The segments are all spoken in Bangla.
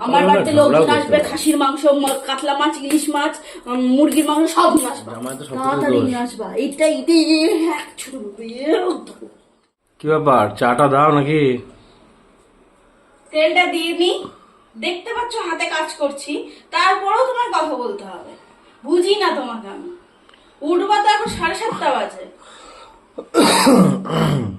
আমার বাড়িতে লোকজন আসবে খাসির মাংস কাতলা মাছ ইলিশ মাছ মুরগির মাংস সব নিয়ে আসবা। জামাই তো সব কিছু তাড়াতাড়ি নিয়ে আসবা। এইটা কি ব্যাপার? চাটা দাও নাকি? তেলটা দিয়ে নি। দেখতে পাচ্ছ হাতে কাজ করছি। তারপরেও তোমার কথা বলতে হবে। বুঝি না তোমাকে আমি। উঠবা তো এখন সাড়ে সাতটা বাজে।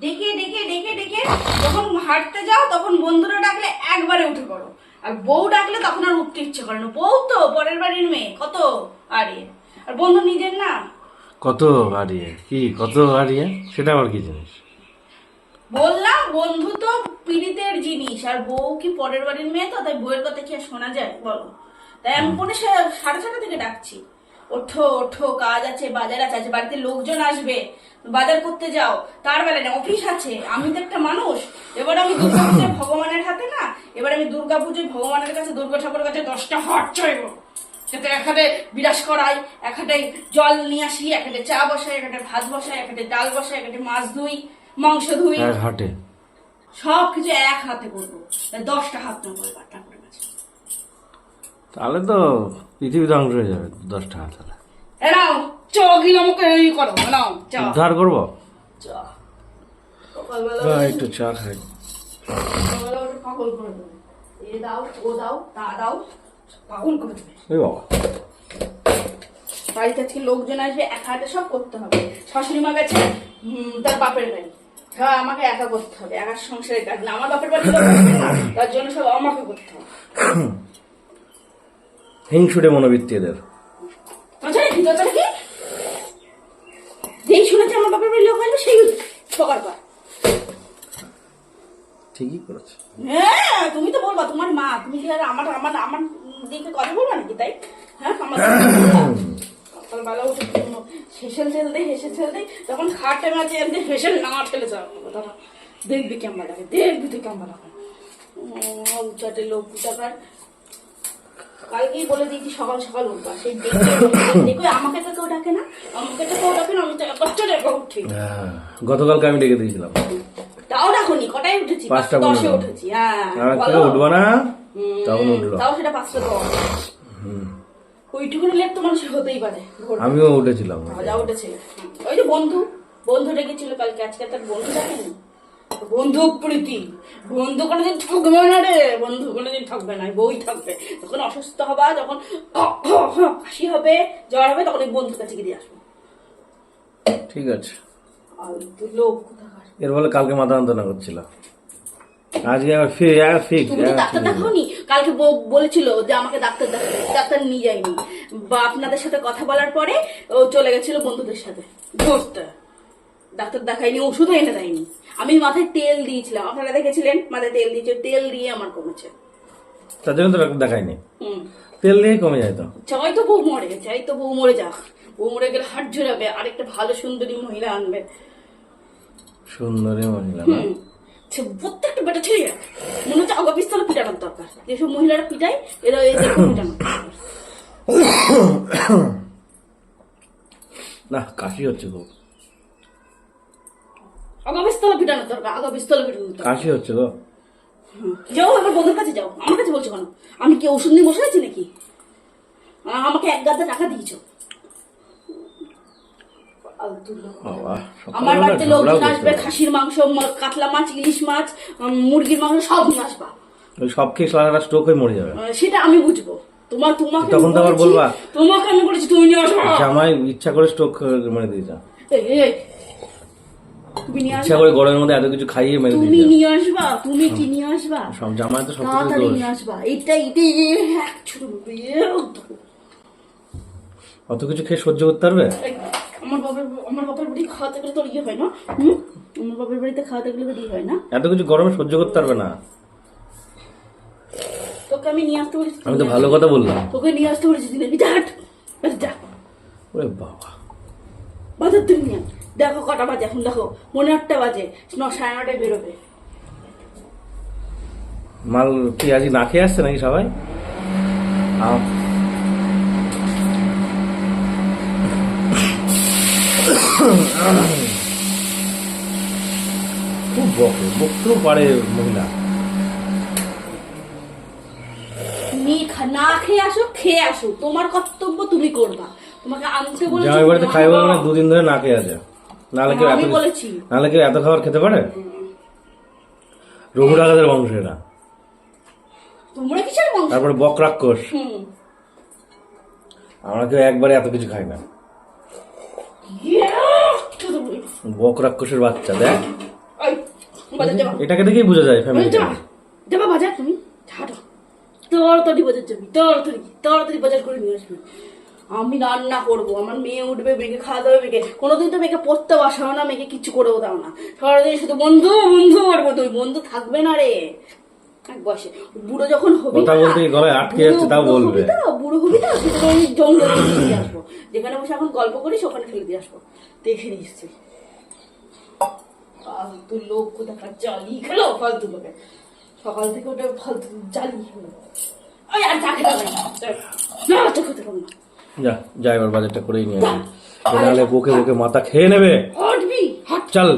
ডেকে ডেকে ডেকে ডেকে যখন হাঁটতে যাও তখন বন্ধুরা ডাকলে একবারে উঠে পড়ো। আর বউ ডাকলে তখন আর উঠতে ইচ্ছে করে না। বউ তো পরের বাড়ির মেয়ে কত আরে আর বন্ধু নিজের না? কত হারিয়ে কি কত হারিয়ে সেটা আবার কি জিনিস? বললাম বন্ধু তো পীড়িতের জিনিস। আর বউ কি পরের বাড়ির মেয়ে তো? তাই বউয়ের কথা কি আর শোনা যায়? বলো। তাই আমি পরে সা- সাড়ে ছটা থেকে ডাকছি। ওঠো ওঠো কাজ আছে বাজার আছে আজ বাড়িতে লোকজন আসবে। বাজার করতে যাও। তার বেলা না অফিস আছে। আমি তো একটা মানুষ। এবার আমি দুর্গা পুজোয় ভগবানের হাতে না এবার আমি দুর্গা পুজোয় ভগবানের কাছে দুর্গা ঠাকুরের কাছে দশটা হাট চাইব। যাতে এক হাতে বিরাস করাই এক হাতে জল নিয়ে আসি এক হাতে চা বসাই এক হাতে ভাত বসাই এক হাতে ডাল বসাই এক হাতে মাছ ধুই মাংস ধুই। এক হাটে সব কিছু এক হাতে করব। দশটা হাত নেব এবার ঠাকুরের কাছে। তাহলে তো পৃথিবী ধ্বংস হয়ে যাবে দশটা হাত হলে এ নাও চ আমাকে এই করো নাও চা। উদ্ধার করব? চা। একটু চা খাই। সকালবেলা ওটা পাগল করে দেবে। এ দাও ও দাও তা দাও। পাগল করে দেবে বাবা। বাড়িতে আজকে লোকজন আসবে এক হাতে সব করতে হবে। শাশুড়ি মা গেছে তার বাপের বাড়ি হ্যাঁ আমাকে একা করতে হবে একা সংসারের কাজ না আমার বাপের বাড়ি তার জন্য সব আমাকে করতে হবে। হিংসুটে মনোবৃত্তি এদের। কি? কথা কি? যেই শুনেছে আমার বাপের বাড়ি লোক আসবে সেই সকাল পর ঠিকই করেছে। হ্যাঁ? তুমি তো বলবা তোমার মা তুমি কি আমার আমার আমার দিকে কথা বলবা নাকি তাই? হ্যাঁ আমার মাঝে এমনি না ঠেলে যাও। দেখবি কেমন লাগে দেখবি তুই কেমন লাগে। উচ্চাটে লোক উচাকার কালকেই বলে দিয়েছি সকাল সকাল উঠবা। সেই দেখে দেখো আমাকে তো কেউ ডাকে না আমাকে তো কেউ ডাকে না আমি তো কষ্ট রেখে উঠি। হ্যাঁ, গতকালকে আমি ডেকে দিয়েছিলাম। তাও ডাকুনি কটায় উঠেছি? পাঁচটা দশে উঠেছি হ্যাঁ। উঠবো না? তখন উঠল। তাও সেটা পাঁচটা দশ। ওইটুকুনি লেট তো মানুষের হতেই পারে আমিও উঠেছিলাম। যা উঠেছিল। ওই যে বন্ধু বন্ধু ডেকেছিল কালকে আজকে তার বন্ধু ডাকেনি? বন্ধু প্রীতি বন্ধু কোনোদিন ঠকবে না রে বন্ধু কোনোদিন ঠকবে না বই ঠকবে। যখন অসুস্থ হবা যখন কাশি হবে জ্বর হবে তখন ওই বন্ধুর কাছে গিয়ে আসব। ঠিক আছে। এর ফলে কালকে মাথা যন্ত্রণা করছিল। আজকে আবার ফিরে ফিক্স তুমি ডাক্তার দেখাওনি? কালকে বলেছিল যে আমাকে ডাক্তার ডাক্তার নিয়ে যায়নি। বা আপনাদের সাথে কথা বলার পরে ও চলে গেছিল বন্ধুদের সাথে। ঘুরতে ডাক্তার দেখায়নি ওষুধও এনে দেয়নি। আমি মাথায় তেল দিয়েছিলাম। আপনারা দেখেছিলেন মাথায় তেল দিয়েছে তেল দিয়ে আমার কমেছে। তার জন্য তো ডাক্তার দেখায়নি। হুম। তেল দিয়ে কমে যায় তো? চাই তো বউ মরে চাই তো বউ মরে যাক। বউ মরে গেলে হাট ঝরাবে আরেকটা ভালো সুন্দরী মহিলা আনবে। সুন্দরী মহিলা না? প্রত্যেকটা বেটা ছেড়ে মনে হচ্ছে আগা পিস্তলে পিটানোর দরকার। যেসব মহিলারা পিটায় এরা এদের পিটানোর না কাশি হচ্ছে খুব। আগা পিস্তলে পিটানোর দরকার আগা পিস্তলে পিটানোর দরকার। কাশি হচ্ছে গো যাও এবার বন্ধুর কাছে যাও। আমার কাছে বলছো কেন? আমি কি ওষুধ নিয়ে বসে আছি নাকি? আমাকে এক গাদা টাকা দিয়েছ। আমার বাড়িতে লোকজন আসবে খাসির মাংস কাতলা মাছ ইলিশ মাছ মুরগির মাংস সব নিয়ে আসবা। ওই সব খেয়ে সারা স্ট্রোক হয়ে মরে যাবে। সেটা আমি বুঝব। তোমার তোমাকে তখন তো আবার বলবা। তোমাকে আমি বলেছি তুমি নিয়ে আসবা। জামাই ইচ্ছা করে স্ট্রোক মেরে দিয়ে এই, এই। তুমি নিয়ে ইচ্ছা আসবা করে গরমের মধ্যে এত কিছু খাইয়ে মেরে তুমি দিয়েছে। নিয়ে আসবা তুমি কি নিয়ে আসবা? সব জামাই তো সব কিছু তাড়াতাড়ি দোষ। নিয়ে আসবা। এটা এটা এক ছোট অত কিছু খেয়ে সহ্য করতে পারবে? এই, আমার বাবার আমার বাবার বাড়ি খাওয়াতে গেলে তোর ইয়ে হয় না? হুম? আমার বাবার বাড়িতে খাওয়াতে গেলে তোর ইয়ে হয় না? এত কিছু গরমে সহ্য করতে পারবে না। তোকে আমি নিয়ে আসতে বলেছি তুই আমি তো নিয়ে ভালো কথা বললাম। তোকে নিয়ে আসতে বলেছি তুই নেবি যা হাট। আরে যা। ওরে বাবা। বাজার তুমি নিয়ে আয়। দেখো কটা বাজে এখন দেখো মনে আটটা বাজে সাড়ে নটায় বেরোবে। মাল কি আজ না খেয়ে আসছে নাকি সবাই? খুব বকে বকতেও পারে মহিলা। না খেয়ে আসো খেয়ে আসো। তোমার কর্তব্য তুমি করবা। তোমাকে আনতে বলেছি জামাই বাড়িতে তুমি খাই বলে মানে দুদিন ধরে না খেয়ে আছে। নাহলে কেউ এত নাহলে কেউ এত খাবার খেতে পারে? রঘু ডাকাতের বংশ এটা তোমরা কিসের বংশ? তারপরে বকরাক্ষস আমরা কেউ একবারে এত কিছু খাই না। বক রাক্ষসের বাচ্চা দেখ। এটাকে দেখেই বোঝা যায় ফ্যামিলি যাবা। বাজার তুমি? হাঁটো তাড়াতাড়ি বাজার যাবি তাড়াতাড়ি তাড়াতাড়ি বাজার করে নিয়ে আসবি। আমি রান্না করব আমার মেয়ে উঠবে মেয়েকে খাওয়া দাওয়া মেয়েকে কোনোদিন তো মেয়েকে পড়তে বসাও না মেয়েকে কিচ্ছু করেও দাও না। সারাদিন শুধু বন্ধু বন্ধু বন্ধু ওই বন্ধু থাকবে না রে। এক বয়সে। বুড়ো যখন হবি কথা বলতে গলায় আটকে যাচ্ছে, তাও বলবে। বুড়ো হবি তো সেটা আমি জঙ্গলে ফেলে দিয়ে আসব। যেখানে বসে এখন গল্প করিস ওখানে ফেলে দিয়ে আসব। দেখে নিস তুই। ফালতু লোক কোথাকার জালি। খেলো ফালতু লোকে। সকাল থেকে ওটা ফালতু জালি। খেলো আর না না। যা যা এবার বাজারটা করেই নিয়ে আসি নাহলে বকে বকে মাথা খেয়ে নেবে। চল।